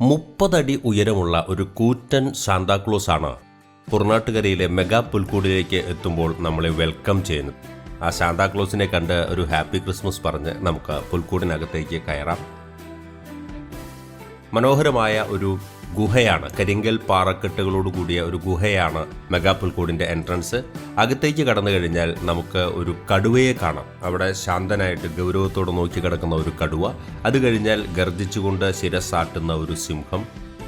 മുപ്പതടി ഉയരമുള്ള ഒരു കൂറ്റൻ സാന്താക്ലോസ് ആണ് പുറനാട്ടുകരയിലെ മെഗാ പുൽക്കൂടിലേക്ക് എത്തുമ്പോൾ നമ്മളെ വെൽക്കം ചെയ്യുന്നത്. ആ സാന്താക്ലോസിനെ കണ്ട് ഒരു ഹാപ്പി ക്രിസ്മസ് പറഞ്ഞ് നമുക്ക് പുൽക്കൂടിനകത്തേക്ക് കയറാം. മനോഹരമായ ഒരു ഗുഹയാണ്. കരിങ്കൽ പാറക്കെട്ടുകളോട് കൂടിയ ഒരു ഗുഹയാണ് മെഗാപുൽക്കോടിന്റെ എൻട്രൻസ് അകത്തേക്ക് കടന്നു കഴിഞ്ഞാൽ നമുക്ക് ഒരു കടുവയെ കാണാം. അവിടെ ശാന്തനായിട്ട് ഗൗരവത്തോടെ നോക്കി കിടക്കുന്ന ഒരു കടുവ. അത് കഴിഞ്ഞാൽ ഗർജിച്ചുകൊണ്ട് ശിരസാട്ടുന്ന ഒരു സിംഹം.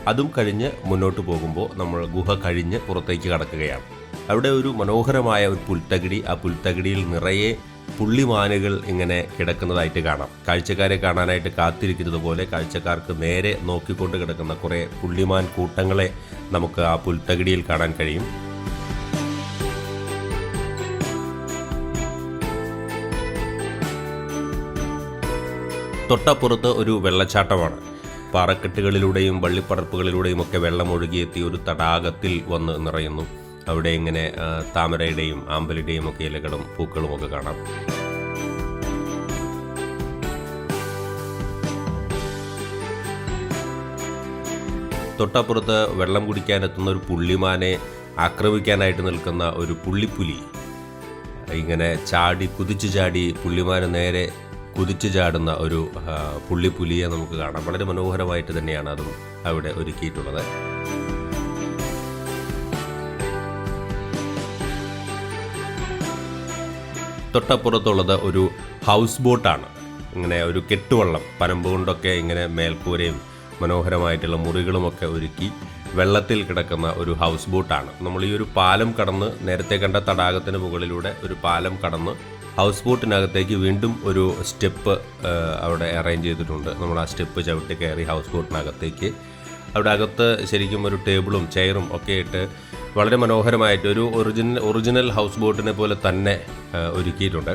അതും കഴിഞ്ഞ് മുന്നോട്ട് പോകുമ്പോൾ നമ്മൾ ഗുഹ കഴിഞ്ഞ് പുറത്തേക്ക് കടക്കുകയാണ്. അവിടെ ഒരു മനോഹരമായ ഒരു പുൽത്തകിടി. ആ പുൽത്തകിടിയിൽ നിറയെ പുള്ളിമാനുകൾ ഇങ്ങനെ കിടക്കുന്നതായിട്ട് കാണാം. കാഴ്ചക്കാരെ കാണാനായിട്ട് കാത്തിരിക്കുന്നത് പോലെ കാഴ്ചക്കാർക്ക് നേരെ നോക്കിക്കൊണ്ട് കിടക്കുന്ന കുറേ പുള്ളിമാൻ കൂട്ടങ്ങളെ നമുക്ക് ആ പുൽത്തകിടിയിൽ കാണാൻ കഴിയും. തൊട്ടപ്പുറത്ത് ഒരു വെള്ളച്ചാട്ടമാണ്. പാറക്കെട്ടുകളിലൂടെയും വള്ളിപ്പടർപ്പുകളിലൂടെയും ഒക്കെ വെള്ളം ഒഴുകിയെത്തി ഒരു തടാകത്തിൽ വന്ന് നിറയുന്നു. അവിടെ ഇങ്ങനെ താമരയുടെയും ആമ്പലിന്റെയും ഒക്കെ ഇലകളും പൂക്കളും ഒക്കെ കാണാം. തൊട്ടപ്പുറത്ത് വെള്ളം കുടിക്കാനെത്തുന്ന ഒരു പുള്ളിമാനെ ആക്രമിക്കാനായിട്ട് നിൽക്കുന്ന ഒരു പുള്ളിപ്പുലി. ഇങ്ങനെ ചാടി കുതിച്ചു ചാടി പുള്ളിമാന് നേരെ കുതിച്ചു ചാടുന്ന ഒരു പുള്ളിപ്പുലിയെ നമുക്ക് കാണാം. വളരെ മനോഹരമായിട്ട് തന്നെയാണ് അതും അവിടെ ഒരുക്കിയിട്ടുള്ളത്. തൊട്ടപ്പുറത്തുള്ളത് ഒരു ഹൗസ് ബോട്ടാണ് ഇങ്ങനെ ഒരു കെട്ടുവള്ളം പനമ്പ് കൊണ്ടൊക്കെ ഇങ്ങനെ മേൽക്കൂരയും മനോഹരമായിട്ടുള്ള മുറികളുമൊക്കെ ഒരുക്കി വെള്ളത്തിൽ കിടക്കുന്ന ഒരു ഹൗസ് ബോട്ടാണ് നമ്മൾ ഈ ഒരു പാലം കടന്ന് നേരത്തെ കണ്ട തടാകത്തിന് മുകളിലൂടെ ഒരു പാലം കടന്ന് ഹൗസ് ബോട്ടിനകത്തേക്ക് വീണ്ടും ഒരു സ്റ്റെപ്പ് അവിടെ അറേഞ്ച് ചെയ്തിട്ടുണ്ട്. നമ്മൾ ആ സ്റ്റെപ്പ് ചവിട്ടി കയറി ഹൗസ് ബോട്ടിനകത്തേക്ക് അവിടെ അകത്ത് ശരിക്കും ഒരു ടേബിളും ചെയറും ഒക്കെ ഇട്ട് വളരെ മനോഹരമായിട്ട് ഒരു ഒറിജിനൽ ഒറിജിനൽ ഹൗസ് ബോട്ടിനെ പോലെ തന്നെ ഒരുക്കിയിട്ടുണ്ട്.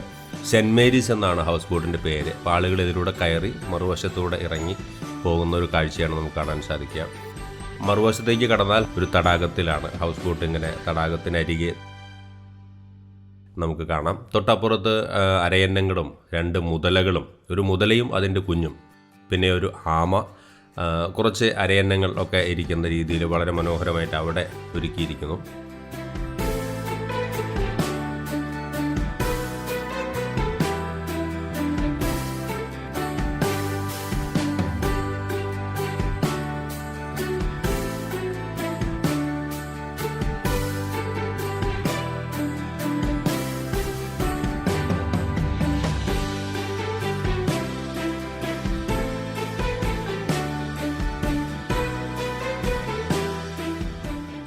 സെന്റ് മേരീസ് എന്നാണ് ഹൗസ് ബോട്ടിന്റെ പേര്. ആളുകൾ ഇതിലൂടെ കയറി മറുവശത്തൂടെ ഇറങ്ങി പോകുന്ന ഒരു കാഴ്ചയാണ് നമുക്ക് കാണാൻ സാധിക്കുക. മറുവശത്തേക്ക് കടന്നാൽ ഒരു തടാകത്തിലാണ് ഹൗസ് ബോട്ട് ഇങ്ങനെ തടാകത്തിനരികെ നമുക്ക് കാണാം. തൊട്ടപ്പുറത്ത് അരയന്നങ്ങളും രണ്ട് മുതലകളും ഒരു മുതലയും അതിന്റെ കുഞ്ഞും പിന്നെ ഒരു ആമ കുറച്ച് അരയന്നങ്ങൾ ഒക്കെ ഇരിക്കുന്ന രീതിയിൽ വളരെ മനോഹരമായിട്ട് അവിടെ ഒരുക്കിയിരിക്കുന്നു.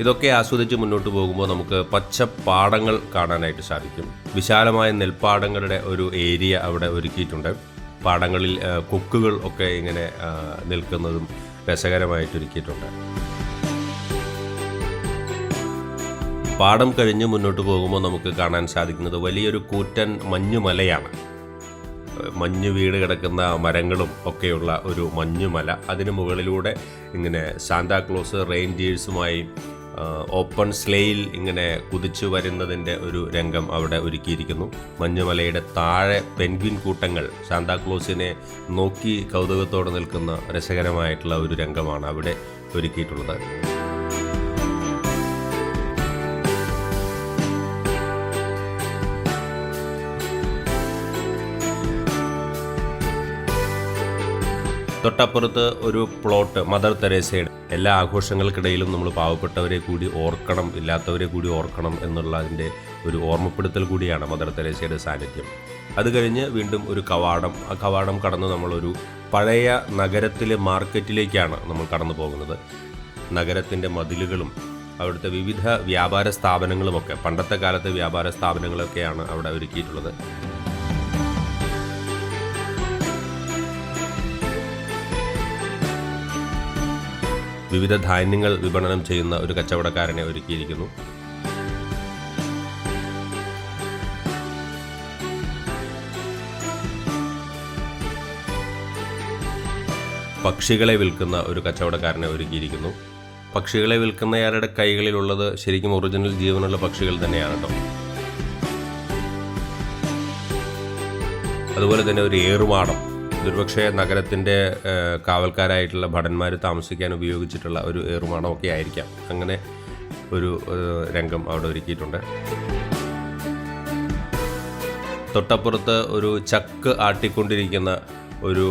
ഇതൊക്കെ ആസ്വദിച്ച് മുന്നോട്ട് പോകുമ്പോൾ നമുക്ക് പച്ച പാടങ്ങൾ കാണാനായിട്ട് സാധിക്കും. വിശാലമായ നെൽപ്പാടങ്ങളുടെ ഒരു ഏരിയ അവിടെ ഒരുക്കിയിട്ടുണ്ട്. പാടങ്ങളിൽ കൊക്കുകൾ ഒക്കെ ഇങ്ങനെ നിൽക്കുന്നതും രസകരമായിട്ട് ഒരുക്കിയിട്ടുണ്ട്. പാടം കഴിഞ്ഞ് മുന്നോട്ട് പോകുമ്പോൾ നമുക്ക് കാണാൻ സാധിക്കുന്നത് വലിയൊരു കൂറ്റൻ മഞ്ഞുമലയാണ്. മഞ്ഞ് വീട് കിടക്കുന്ന മരങ്ങളും ഒക്കെയുള്ള ഒരു മഞ്ഞുമല. അതിന് മുകളിലൂടെ ഇങ്ങനെ സാന്താക്ലോസ് റെയിൻഡിയേഴ്സുമായി ഓപ്പൺ സ്ലേയിൽ ഇങ്ങനെ കുതിച്ചു വരുന്നതിന്റെ ഒരു രംഗം അവിടെ ഒരുക്കിയിരിക്കുന്നു. മഞ്ഞുമലയുടെ താഴെ പെൻഗ്വിൻ കൂട്ടങ്ങൾ സാന്താക്ലോസിനെ നോക്കി കൗതുകത്തോടെ നിൽക്കുന്ന രസകരമായിട്ടുള്ള ഒരു രംഗമാണ് അവിടെ ഒരുക്കിയിട്ടുള്ളത്. തൊട്ടപ്പുറത്ത് ഒരു പ്ലോട്ട് മദർ തെരേസയുടെ എല്ലാ ആഘോഷങ്ങൾക്കിടയിലും നമ്മൾ പാവപ്പെട്ടവരെ കൂടി ഓർക്കണം ഇല്ലാത്തവരെ കൂടി ഓർക്കണം എന്നുള്ളതിന്റെ ഒരു ഓർമ്മപ്പെടുത്തൽ കൂടിയാണ് മദർ തെരേസയുടെ സാന്നിധ്യം. അത് കഴിഞ്ഞ് വീണ്ടും ഒരു കവാടം. ആ കവാടം കടന്ന് നമ്മളൊരു പഴയ നഗരത്തിലെ മാർക്കറ്റിലേക്കാണ് നമ്മൾ കടന്നു പോകുന്നത്. നഗരത്തിന്റെ മതിലുകളും അവിടുത്തെ വിവിധ വ്യാപാര സ്ഥാപനങ്ങളുമൊക്കെ പണ്ടത്തെ കാലത്തെ വ്യാപാര സ്ഥാപനങ്ങളൊക്കെയാണ് അവിടെ ഒരുക്കിയിട്ടുള്ളത്. വിവിധ ധാന്യങ്ങൾ വിപണനം ചെയ്യുന്ന ഒരു കച്ചവടക്കാരനെ ഒരുക്കിയിരിക്കുന്നു. പക്ഷികളെ വിൽക്കുന്ന ഒരു കച്ചവടക്കാരനെ ഒരുക്കിയിരിക്കുന്നു. പക്ഷികളെ വിൽക്കുന്നയാളുടെ കൈകളിലുള്ളത് ശരിക്കും ഒറിജിനൽ ജീവനുള്ള പക്ഷികൾ തന്നെയാണ് കേട്ടോ. അതുപോലെ തന്നെ ഒരു ഏറുമാടം ഇതൊരുപക്ഷെ നഗരത്തിന്റെ കാവൽക്കാരായിട്ടുള്ള ഭടന്മാർ താമസിക്കാൻ ഉപയോഗിച്ചിട്ടുള്ള ഒരു ഏറുമാണമൊക്കെ ആയിരിക്കാം. അങ്ങനെ ഒരു രംഗം അവിടെ ഒരുക്കിയിട്ടുണ്ട്. തൊട്ടപ്പുറത്ത് ഒരു ചക്ക് ആട്ടിക്കൊണ്ടിരിക്കുന്ന ഒരു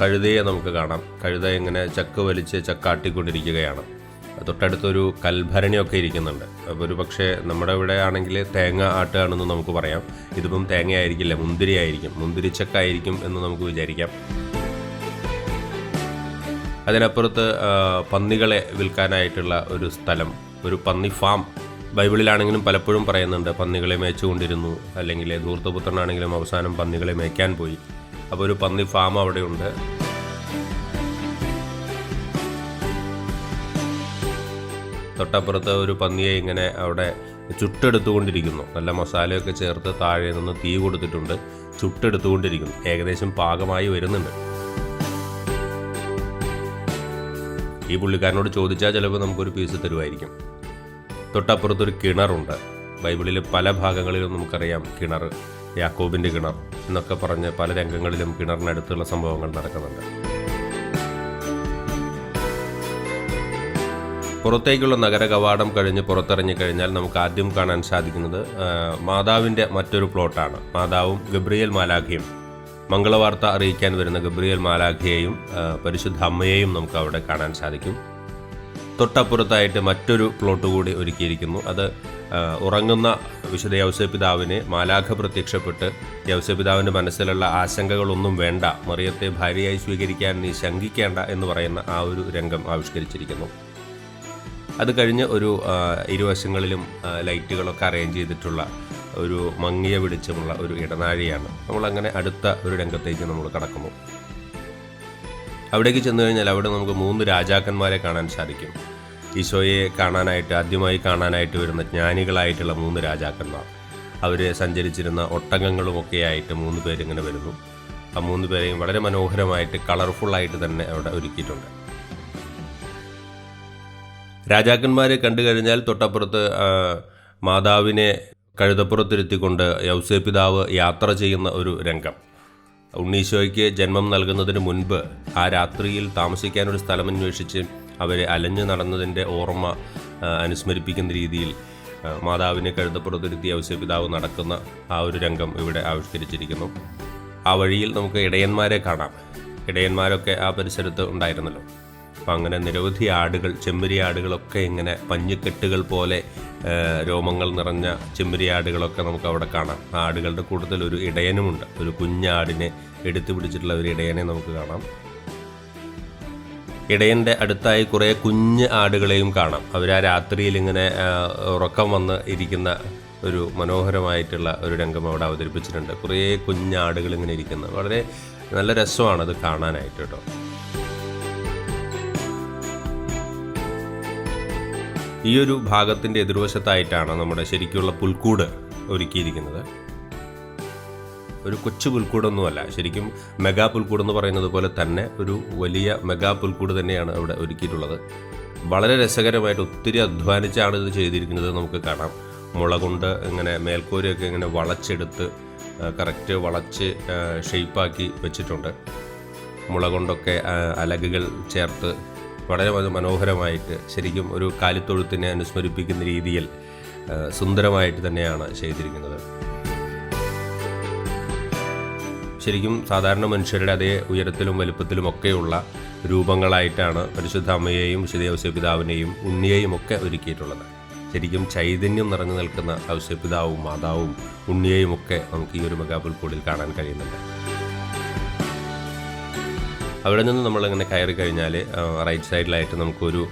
കഴുതയെ നമുക്ക് കാണാം. കഴുത ഇങ്ങനെ ചക്ക് വലിച്ച് ചക്ക് ആട്ടിക്കൊണ്ടിരിക്കുകയാണ് തൊട്ടടുത്തൊരു കൽഭരണിയൊക്കെ ഇരിക്കുന്നുണ്ട്. അപ്പോൾ ഒരു പക്ഷേ നമ്മുടെ ഇവിടെ ആണെങ്കിൽ തേങ്ങ ആട്ടുകയാണെന്ന് നമുക്ക് പറയാം. ഇതിപ്പം തേങ്ങ ആയിരിക്കില്ല മുന്തിരി ആയിരിക്കും എന്ന് നമുക്ക് വിചാരിക്കാം. അതിനപ്പുറത്ത് പന്നികളെ വിൽക്കാനായിട്ടുള്ള ഒരു സ്ഥലം ഒരു പന്നി ഫാം. ബൈബിളിലാണെങ്കിലും പലപ്പോഴും പറയുന്നുണ്ട് പന്നികളെ മേച്ചുകൊണ്ടിരുന്നു അല്ലെങ്കിൽ ധൂർത്തപുത്രനാണെങ്കിലും അവസാനം പന്നികളെ മേയ്ക്കാൻ പോയി. അപ്പോൾ ഒരു പന്നി ഫാം അവിടെയുണ്ട്. തൊട്ടപ്പുറത്ത് ഒരു പന്നിയെ ഇങ്ങനെ അവിടെ ചുട്ടെടുത്തുകൊണ്ടിരിക്കുന്നു. നല്ല മസാലയൊക്കെ ചേർത്ത് താഴെ നിന്ന് തീ കൊടുത്തിട്ടുണ്ട്. ചുട്ടെടുത്തുകൊണ്ടിരിക്കുന്നു. ഏകദേശം പാകമായി വരുന്നുണ്ട്. ഈ പുള്ളിക്കാരനോട് ചോദിച്ചാൽ ചിലപ്പോൾ നമുക്കൊരു പീസ് തരുമായിരിക്കും തൊട്ടപ്പുറത്തൊരു കിണറുണ്ട്. ബൈബിളിൽ പല ഭാഗങ്ങളിലും നമുക്കറിയാം കിണർ യാക്കോബിന്റെ കിണർ എന്നൊക്കെ പറഞ്ഞ് പല രംഗങ്ങളിലും കിണറിനടുത്തുള്ള സംഭവങ്ങൾ നടക്കുന്നുണ്ട്. പുറത്തേക്കുള്ള നഗര കവാടം കഴിഞ്ഞ് പുറത്തിറങ്ങി കഴിഞ്ഞാൽ നമുക്ക് ആദ്യം കാണാൻ സാധിക്കുന്നത് മാതാവിന്റെ മറ്റൊരു പ്ലോട്ടാണ്. മാതാവും ഗബ്രിയേൽ മാലാഖയും. മംഗളവാർത്ത അറിയിക്കാൻ വരുന്ന ഗബ്രിയേൽ മാലാഖയെയും പരിശുദ്ധ അമ്മയെയും നമുക്ക് അവിടെ കാണാൻ സാധിക്കും. തൊട്ടപ്പുറത്തായിട്ട് മറ്റൊരു പ്ലോട്ട് കൂടി ഒരുക്കിയിരിക്കുന്നു. അത് ഉറങ്ങുന്ന വിശുദ്ധ യൗസപിതാവിനെ മാലാഖ പ്രത്യക്ഷപ്പെട്ട് യൗസപിതാവിന്റെ മനസ്സിലുള്ള ആശങ്കകളൊന്നും വേണ്ട മറിയത്തെ ഭാര്യയായി സ്വീകരിക്കാൻ നീ ശങ്കിക്കേണ്ട എന്ന് പറയുന്ന ആ ഒരു രംഗം ആവിഷ്കരിച്ചിരിക്കുന്നു. അത് കഴിഞ്ഞ് ഒരു ഇരുവശങ്ങളിലും ലൈറ്റുകളൊക്കെ അറേഞ്ച് ചെയ്തിട്ടുള്ള ഒരു മങ്ങിയ വെളിച്ചമുള്ള ഒരു ഇടനാഴിയാണ്. നമ്മളങ്ങനെ അടുത്ത ഒരു രംഗത്തേക്ക് നമ്മൾ കടക്കുന്നു. അവിടേക്ക് ചെന്നു കഴിഞ്ഞാൽ അവിടെ നമുക്ക് മൂന്ന് രാജാക്കന്മാരെ കാണാൻ സാധിക്കും. ഈശോയെ കാണാനായിട്ട് ആദ്യമായി കാണാനായിട്ട് വരുന്ന ജ്ഞാനികളായിട്ടുള്ള മൂന്ന് രാജാക്കന്മാർ. അവർ സഞ്ചരിച്ചിരുന്ന ഒട്ടകങ്ങളുമൊക്കെ ആയിട്ട് മൂന്ന് പേരിങ്ങനെ വരുന്നു. ആ മൂന്ന് പേരെയും വളരെ മനോഹരമായിട്ട് കളർഫുള്ളായിട്ട് തന്നെ അവിടെ ഒരുക്കിയിട്ടുണ്ട്. രാജാക്കന്മാരെ കണ്ടു കഴിഞ്ഞാൽ തൊട്ടപ്പുറത്ത് മാതാവിനെ കഴുതപ്പുറത്തിരുത്തിക്കൊണ്ട് യൗസേ പിതാവ് യാത്ര ചെയ്യുന്ന ഒരു രംഗം. ഉണ്ണീശോയ്ക്ക് ജന്മം നൽകുന്നതിന് മുൻപ് ആ രാത്രിയിൽ താമസിക്കാനൊരു സ്ഥലം അന്വേഷിച്ച് അവരെ അലഞ്ഞു നടന്നതിന്റെ ഓർമ്മ അനുസ്മരിപ്പിക്കുന്ന രീതിയിൽ മാതാവിനെ കഴുതപ്പുറത്തിരുത്തി യൗസേ പിതാവ് നടക്കുന്ന ആ ഒരു രംഗം ഇവിടെ ആവിഷ്കരിച്ചിരിക്കുന്നു. ആ വഴിയിൽ നമുക്ക് ഇടയന്മാരെ കാണാം. ഇടയന്മാരൊക്കെ ആ പരിസരത്ത് ഉണ്ടായിരുന്നല്ലോ. അപ്പം അങ്ങനെ നിരവധി ആടുകൾ ചെമ്മരിയാടുകളൊക്കെ ഇങ്ങനെ പഞ്ഞിക്കെട്ടുകൾ പോലെ രോമങ്ങൾ നിറഞ്ഞ ചെമ്മരിയാടുകളൊക്കെ നമുക്ക് അവിടെ കാണാം. ആടുകളുടെ കൂട്ടത്തിൽ ഒരു ഇടയനുമുണ്ട്. ഒരു കുഞ്ഞാടിനെ എടുത്തു പിടിച്ചിട്ടുള്ള ഒരു ഇടയനെ നമുക്ക് കാണാം. ഇടയന്റെ അടുത്തായി കുറേ കുഞ്ഞ് ആടുകളെയും കാണാം. അവർ ആ രാത്രിയിൽ ഇങ്ങനെ ഉറക്കം വന്ന് ഇരിക്കുന്ന ഒരു മനോഹരമായിട്ടുള്ള ഒരു രംഗം അവിടെ അവതരിപ്പിച്ചിട്ടുണ്ട്. കുറേ കുഞ്ഞാടുകൾ ഇങ്ങനെ ഇരിക്കുന്നത് വളരെ നല്ല രസമാണ് അത് കാണാനായിട്ട് കേട്ടോ. ഈ ഒരു ഭാഗത്തിന്റെ എതിർവശത്തായിട്ടാണ് നമ്മുടെ ശരിക്കുള്ള പുൽക്കൂട് ഒരുക്കിയിരിക്കുന്നത്. ഒരു കൊച്ചു പുൽക്കൂടൊന്നുമല്ല. ശരിക്കും മെഗാ പുൽക്കൂട് എന്ന് പറയുന്നത് പോലെ തന്നെ ഒരു വലിയ മെഗാ പുൽക്കൂട് തന്നെയാണ് അവിടെ ഒരുക്കിയിട്ടുള്ളത്. വളരെ രസകരമായിട്ട് ഒത്തിരി അധ്വാനിച്ചാണ് ഇത് ചെയ്തിരിക്കുന്നത് നമുക്ക് കാണാം. മുളകൊണ്ട് ഇങ്ങനെ മേൽക്കൂരയൊക്കെ ഇങ്ങനെ വളച്ചെടുത്ത് കറക്റ്റ് വളച്ച് ഷെയ്പ്പാക്കി വെച്ചിട്ടുണ്ട്. മുളകൊണ്ടൊക്കെ അലകുകൾ ചേർത്ത് വളരെ മന- മനോഹരമായിട്ട് ശരിക്കും ഒരു കാലിത്തൊഴുത്തിനെ അനുസ്മരിപ്പിക്കുന്ന രീതിയിൽ സുന്ദരമായിട്ട് തന്നെയാണ് ചെയ്തിരിക്കുന്നത്. ശരിക്കും സാധാരണ മനുഷ്യരുടെ അതേ ഉയരത്തിലും വലുപ്പത്തിലും ഒക്കെയുള്ള രൂപങ്ങളായിട്ടാണ് പരിശുദ്ധ അമ്മയെയും വിശുദ്ധ ഔസ്യപിതാവിനെയും ഉണ്ണിയെയും ഒക്കെ ഒരുക്കിയിട്ടുള്ളത്. ശരിക്കും ചൈതന്യം നിറഞ്ഞു നിൽക്കുന്ന ഔസ്യപിതാവും മാതാവും ഉണ്ണിയെയും ഒക്കെ നമുക്ക് ഈ ഒരു മെഗാപുൽക്കൂടിൽ കാണാൻ കഴിയുന്നുണ്ട്. അവിടെ നിന്ന് നമ്മളിങ്ങനെ കയറി കഴിഞ്ഞാൽ റൈറ്റ് സൈഡിലായിട്ട് നമുക്കൊരു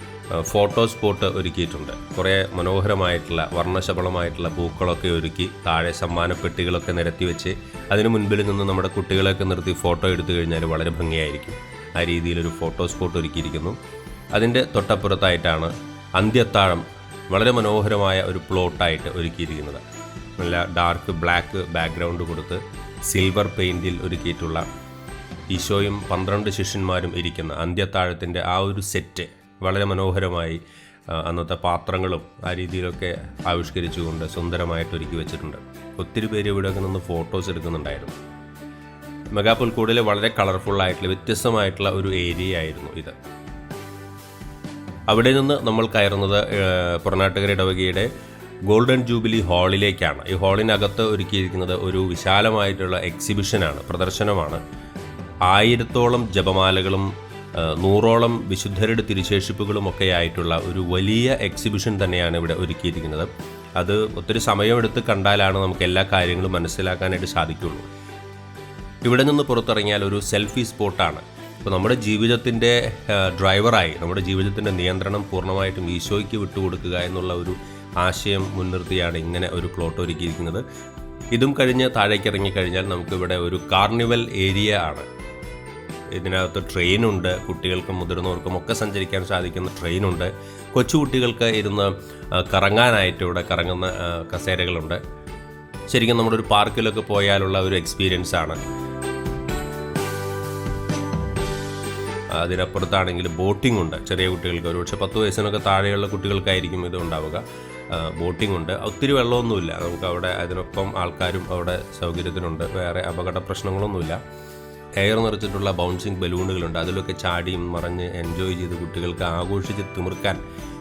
ഫോട്ടോ സ്പോട്ട് ഒരുക്കിയിട്ടുണ്ട്. കുറേ മനോഹരമായിട്ടുള്ള വർണശബളമായിട്ടുള്ള പൂക്കളൊക്കെ ഒരുക്കി താഴെ സമ്മാനപ്പെട്ടികളൊക്കെ നിരത്തി വെച്ച് അതിന് മുൻപിൽ നിന്ന് നമ്മുടെ കുട്ടികളെയൊക്കെ നിർത്തി ഫോട്ടോ എടുത്തു കഴിഞ്ഞാൽ വളരെ ഭംഗിയായിരിക്കും. ആ രീതിയിലൊരു ഫോട്ടോ സ്പോട്ട് ഒരുക്കിയിരിക്കുന്നു. അതിന്റെ തൊട്ടപ്പുറത്തായിട്ടാണ് അന്ത്യത്താഴം വളരെ മനോഹരമായ ഒരു പ്ലോട്ടായിട്ട് ഒരുക്കിയിരിക്കുന്നത്. നല്ല ഡാർക്ക് ബ്ലാക്ക് ബാക്ക്ഗ്രൗണ്ട് കൊടുത്ത് സിൽവർ പെയിന്റിൽ ഒരുക്കിയിട്ടുള്ള ഈശോയും പന്ത്രണ്ട് ശിഷ്യന്മാരും ഇരിക്കുന്ന അന്ത്യത്താഴത്തിന്റെ ആ ഒരു സെറ്റ് വളരെ മനോഹരമായി അന്നത്തെ പാത്രങ്ങളും ആ രീതിയിലൊക്കെ ആവിഷ്കരിച്ചുകൊണ്ട് സുന്ദരമായിട്ട് ഒരുക്കി വെച്ചിട്ടുണ്ട്. ഒത്തിരി പേര് ഇവിടെയൊക്കെ നിന്ന് ഫോട്ടോസ് എടുക്കുന്നുണ്ടായിരുന്നു. മെഗാ പുൽക്കൂടിൽ വളരെ കളർഫുള്ളായിട്ടുള്ള വ്യത്യസ്തമായിട്ടുള്ള ഒരു ഏരിയ ആയിരുന്നു ഇത്. അവിടെ നിന്ന് നമ്മൾ കയറുന്നത് പുറനാട്ടുകര ഇടവകയുടെ ഗോൾഡൻ ജൂബിലി ഹാളിലേക്കാണ്. ഈ ഹാളിനകത്ത് ഒരുക്കിയിരിക്കുന്നത് ഒരു വിശാലമായിട്ടുള്ള എക്സിബിഷനാണ് പ്രദർശനമാണ്. ആയിരത്തോളം ജപമാലകളും നൂറോളം വിശുദ്ധരുടെ തിരുശേഷിപ്പുകളും ഒക്കെ ആയിട്ടുള്ള ഒരു വലിയ എക്സിബിഷൻ തന്നെയാണ് ഇവിടെ ഒരുക്കിയിരിക്കുന്നത്. അത് ഒത്തിരി സമയമെടുത്ത് കണ്ടാലാണ് നമുക്ക് എല്ലാ കാര്യങ്ങളും മനസ്സിലാക്കാനായിട്ട് സാധിക്കുള്ളൂ. ഇവിടെ നിന്ന് പുറത്തിറങ്ങിയാൽ ഒരു സെൽഫി സ്പോട്ടാണ് ഇപ്പോൾ നമ്മുടെ ജീവിതത്തിന്റെ ഡ്രൈവറായി നമ്മുടെ ജീവിതത്തിന്റെ നിയന്ത്രണം പൂർണമായിട്ടും ഈശോയ്ക്ക് വിട്ടുകൊടുക്കുക എന്നുള്ള ഒരു ആശയം മുൻനിർത്തിയാണ് ഇങ്ങനെ ഒരു പ്ലോട്ട് ഒരുക്കിയിരിക്കുന്നത്. ഇതും കഴിഞ്ഞ് താഴേക്ക് ഇറങ്ങിക്കഴിഞ്ഞാൽ നമുക്കിവിടെ ഒരു കാർണിവൽ ഏരിയ ആണ്. ഇതിനകത്ത് ട്രെയിനുണ്ട്. കുട്ടികൾക്കും മുതിർന്നവർക്കും ഒക്കെ സഞ്ചരിക്കാൻ സാധിക്കുന്ന ട്രെയിനുണ്ട്. കൊച്ചുകുട്ടികൾക്ക് ഇരുന്ന് കറങ്ങാനായിട്ട് ഇവിടെ കറങ്ങുന്ന കസേരകളുണ്ട്. ശരിക്കും നമ്മുടെ ഒരു പാർക്കിലൊക്കെ പോയാലുള്ള ഒരു എക്സ്പീരിയൻസ് ആണ്. അതിനപ്പുറത്താണെങ്കിൽ ബോട്ടിംഗ് ഉണ്ട് ചെറിയ കുട്ടികൾക്ക്. ഒരു പക്ഷേ പത്ത് വയസ്സിനൊക്കെ താഴെയുള്ള കുട്ടികൾക്കായിരിക്കും ഇത് ഉണ്ടാവുക. ബോട്ടിംഗ് ഉണ്ട്. ഒത്തിരി വെള്ളമൊന്നുമില്ല. നമുക്ക് അവിടെ അതിനൊപ്പം ആൾക്കാരും അവിടെ സൗകര്യത്തിനുണ്ട്. വേറെ അപകട പ്രശ്നങ്ങളൊന്നുമില്ല. എയർ നിറച്ചിട്ടുള്ള ബൗൺസിങ് ബലൂണുകളുണ്ട്. അതിലൊക്കെ ചാടിയും മറിഞ്ഞ് എൻജോയ് ചെയ്ത് കുട്ടികൾക്ക് ആഘോഷിച്ച് തിമിർക്കാൻ.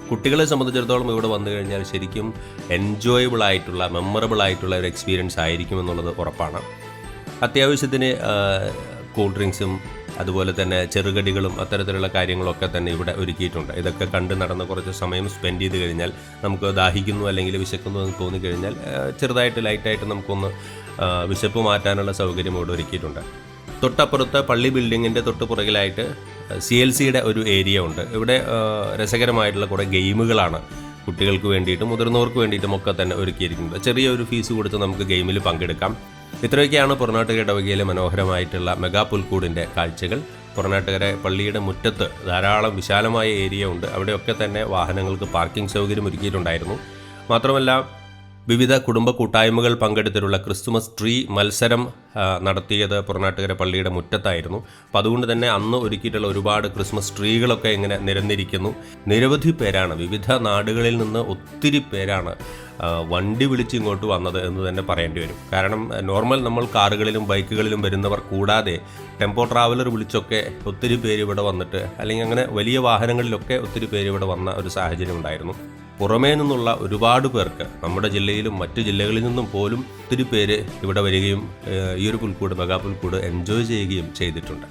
കുട്ടികളെ സംബന്ധിച്ചിടത്തോളം ഇവിടെ വന്നു കഴിഞ്ഞാൽ ശരിക്കും എൻജോയബിൾ ആയിട്ടുള്ള മെമ്മറബിൾ ആയിട്ടുള്ള ഒരു എക്സ്പീരിയൻസ് ആയിരിക്കും എന്നുള്ളത് ഉറപ്പാണ്. അത്യാവശ്യത്തിന് കൂൾ ഡ്രിങ്ക്സും അതുപോലെ തന്നെ ചെറുകടികളും അത്തരത്തിലുള്ള കാര്യങ്ങളൊക്കെ തന്നെ ഇവിടെ ഒരുക്കിയിട്ടുണ്ട്. ഇതൊക്കെ കണ്ട് നടന്ന് കുറച്ച് സമയം സ്പെൻഡ് ചെയ്ത് കഴിഞ്ഞാൽ നമുക്ക് ദാഹിക്കുന്നു അല്ലെങ്കിൽ വിശക്കുന്നു എന്ന് തോന്നിക്കഴിഞ്ഞാൽ ചെറുതായിട്ട് ലൈറ്റായിട്ട് നമുക്കൊന്ന് വിശപ്പ് മാറ്റാനുള്ള സൗകര്യം ഇവിടെ ഒരുക്കിയിട്ടുണ്ട്. തൊട്ടപ്പുറത്ത് പള്ളി ബിൽഡിങ്ങിന്റെ തൊട്ട് പുറകിലായിട്ട് സി എൽ സിയുടെ ഒരു ഏരിയ ഉണ്ട്. ഇവിടെ രസകരമായിട്ടുള്ള കുറേ ഗെയിമുകളാണ് കുട്ടികൾക്ക് വേണ്ടിയിട്ടും മുതിർന്നവർക്ക് വേണ്ടിയിട്ടും ഒക്കെ തന്നെ ഒരുക്കിയിരിക്കുന്നത്. ചെറിയൊരു ഫീസ് കൊടുത്ത് നമുക്ക് ഗെയിമിൽ പങ്കെടുക്കാം. ഇത്രയൊക്കെയാണ് പുറനാട്ടുകര ഇടവകയിലെ മനോഹരമായിട്ടുള്ള മെഗാ പുൽക്കൂടിന്റെ കാഴ്ചകൾ. പുറനാട്ടുകര പള്ളിയുടെ മുറ്റത്ത് ധാരാളം വിശാലമായ ഏരിയ ഉണ്ട്. അവിടെയൊക്കെ തന്നെ വാഹനങ്ങൾക്ക് പാർക്കിംഗ് സൗകര്യം ഒരുക്കിയിട്ടുണ്ടായിരുന്നു. മാത്രമല്ല വിവിധ കുടുംബ കൂട്ടായ്മകൾ പങ്കെടുത്തിട്ടുള്ള ക്രിസ്തുമസ് ട്രീ മത്സരം നടത്തിയത് പുറനാട്ടുകര പള്ളിയുടെ മുറ്റത്തായിരുന്നു. അപ്പോൾ അതുകൊണ്ട് തന്നെ അന്ന് ഒരുക്കിയിട്ടുള്ള ഒരുപാട് ക്രിസ്മസ് ട്രീകളൊക്കെ ഇങ്ങനെ നിരന്നിരിക്കുന്നു. നിരവധി പേരാണ് വിവിധ നാടുകളിൽ നിന്ന് ഒത്തിരി പേരാണ് വണ്ടി വിളിച്ച് ഇങ്ങോട്ട് വന്നത് എന്ന് തന്നെ പറയേണ്ടി വരും. കാരണം നോർമൽ നമ്മൾ കാറുകളിലും ബൈക്കുകളിലും വരുന്നവർ കൂടാതെ ടെമ്പോ ട്രാവലർ വിളിച്ചൊക്കെ ഒത്തിരി പേര് ഇവിടെ വന്നിട്ട് അല്ലെങ്കിൽ അങ്ങനെ വലിയ വാഹനങ്ങളിലൊക്കെ ഒത്തിരി പേര് ഇവിടെ വന്ന ഒരു സാഹചര്യം ഉണ്ടായിരുന്നു. പുറമേ നിന്നുള്ള ഒരുപാട് പേർക്ക് നമ്മുടെ ജില്ലയിലും മറ്റു ജില്ലകളിൽ നിന്നും പോലും ഒത്തിരി പേര് ഇവിടെ വരികയും ഈ ഒരു പുൽക്കൂട് മെഗാ പുൽക്കൂട് എൻജോയ് ചെയ്യുകയും ചെയ്തിട്ടുണ്ട്.